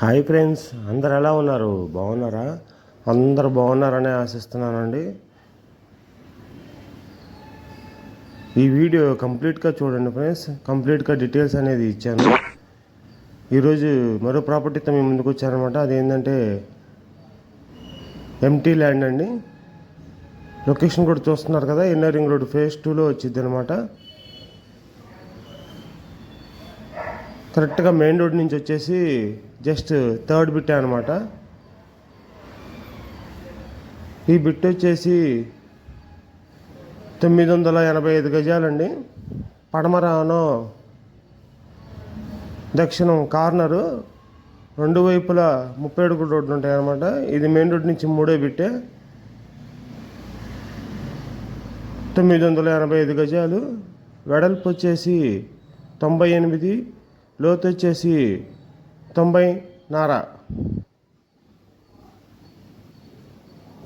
Hi friends అందరు ఎలా ఉన్నారు? బాగున్నారా? అందరు బాగున్నారని ఆశిస్తున్నానండి. ఈ వీడియో కంప్లీట్గా చూడండి ఫ్రెండ్స్ కంప్లీట్గా డీటెయిల్స్ అనేది ఇచ్చాను. ఈరోజు మరో ప్రాపర్టీతో మేము ముందుకు వచ్చారనమాట అదేంటంటే ఎంటీ ల్యాండ్ అండి. లొకేషన్ కూడా చూస్తున్నారు కదా ఎన్ఆర్ రింగ్ రోడ్ ఫేజ్ టూలో వచ్చింది అనమాట కరెక్ట్గా మెయిన్ రోడ్ నుంచి వచ్చేసి జస్ట్ థర్డ్ బిట్ అనమాట ఈ బిట్ వచ్చేసి తొమ్మిది వందల ఎనభై ఐదు గజాలండి. పడమరానో దక్షిణం కార్నరు రెండు వైపులా ముప్పై అడుగు రోడ్లు ఉంటాయి అనమాట ఇది మెయిన్ రోడ్ నుంచి మూడో బిట్టే తొమ్మిది వందల ఎనభై ఐదు గజాలు. వెడల్పు వచ్చేసి తొంభై ఎనిమిది లోతు వచ్చేసి తొంభై నార.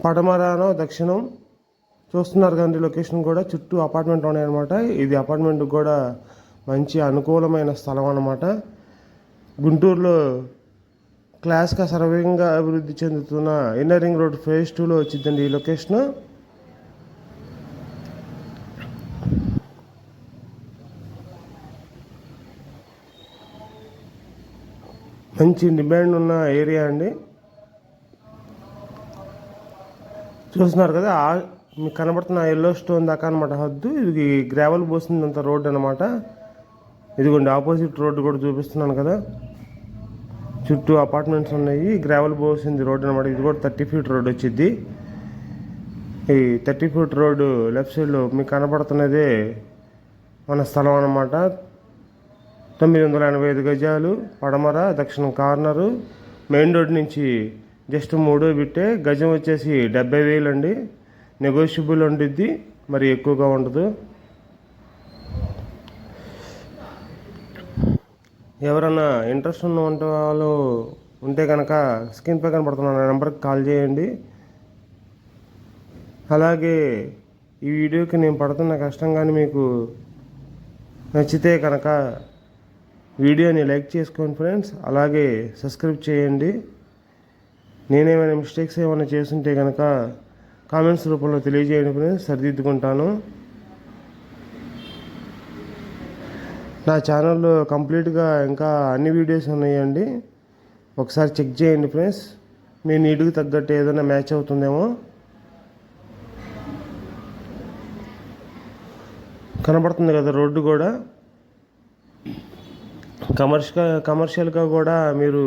పడమరానో దక్షిణం చూస్తున్నారు కానీ లొకేషన్ కూడా చుట్టూ అపార్ట్మెంట్ ఉన్నాయన్నమాట. ఇది అపార్ట్మెంట్ కూడా మంచి అనుకూలమైన స్థలం అన్నమాట. గుంటూరులో క్లాస్గా సర్వేగంగా అభివృద్ధి చెందుతున్న ఇన్నర్ రింగ్ రోడ్ ఫేజ్ టూలో వచ్చిందండి ఈ లొకేషన్. మంచి డిమాండ్ ఉన్న ఏరియా అండి. చూస్తున్నారు కదా ఆ- మీకు కనబడుతున్న ఎల్లో స్టోన్ దాకా అనమాట హద్దు. ఇది గ్రావెల్ పోసిందంత రోడ్ అనమాట ఇదిగోండి ఆపోజిట్ రోడ్డు కూడా చూపిస్తున్నాను కదా. చుట్టూ అపార్ట్మెంట్స్ ఉన్నాయి. గ్రావెల్ పోసింది రోడ్ అనమాట ఇది కూడా థర్టీ ఫీట్ రోడ్ వచ్చింది ఈ థర్టీ ఫీట్ రోడ్డు లెఫ్ట్ సైడ్లో మీకు కనబడుతున్నదే మన స్థలం అనమాట తొమ్మిది వందల ఎనభై ఐదు గజాలు పడమర దక్షిణం కార్నరు. మెయిన్ రోడ్ నుంచి జస్ట్ మూడో బిట్టే. గజం వచ్చేసి డెబ్బై వేలు అండి. నెగోషియబుల్ ఉండిద్ది మరి ఎక్కువగా ఉండదు. ఎవరన్నా ఇంట్రెస్ట్ ఉన్న వంట వాళ్ళు ఉంటే కనుక స్క్రీన్ పై కనపడుతున్న నా నెంబర్కి కాల్ చేయండి. అలాగే ఈ వీడియోకి నేను పడుతున్న కష్టం కానీ మీకు నచ్చితే కనుక వీడియోని లైక్ చేసుకోండి ఫ్రెండ్స్. అలాగే సబ్స్క్రైబ్ చేయండి. నేనేమైనా మిస్టేక్స్ ఏమైనా చేస్తుంటే కనుక కామెంట్స్ రూపంలో తెలియజేయండి ఫ్రెండ్స్. సరిదిద్దుకుంటాను. నా ఛానల్లో కంప్లీట్గా ఇంకా అన్ని వీడియోస్ ఉన్నాయండి. ఒకసారి చెక్ చేయండి ఫ్రెండ్స్. మీ నీటికి తగ్గట్టు ఏదైనా మ్యాచ్ అవుతుందేమో. కనబడుతుంది కదా రోడ్డు కూడా. కమర్షియల్ కమర్షియల్గా కూడా మీరు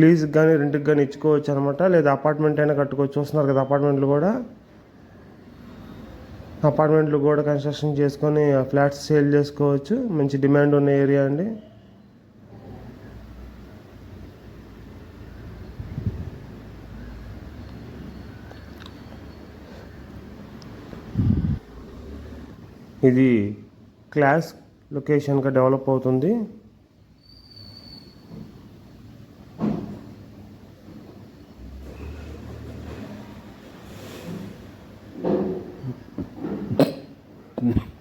లీజ్కి కానీ రెంట్కి కానీ ఇచ్చుకోవచ్చు అనమాట లేదా అపార్ట్మెంట్ అయినా కట్టుకోవచ్చు. చూస్తున్నారు కదా అపార్ట్మెంట్లు కూడా. అపార్ట్మెంట్లు కూడా కన్స్ట్రక్షన్ చేసుకొని ఫ్లాట్స్ సేల్ చేసుకోవచ్చు. మంచి డిమాండ్ ఉన్న ఏరియా అండి. ఇది క్లాస్ లొకేషన్గా డెవలప్ అవుతుంది. mm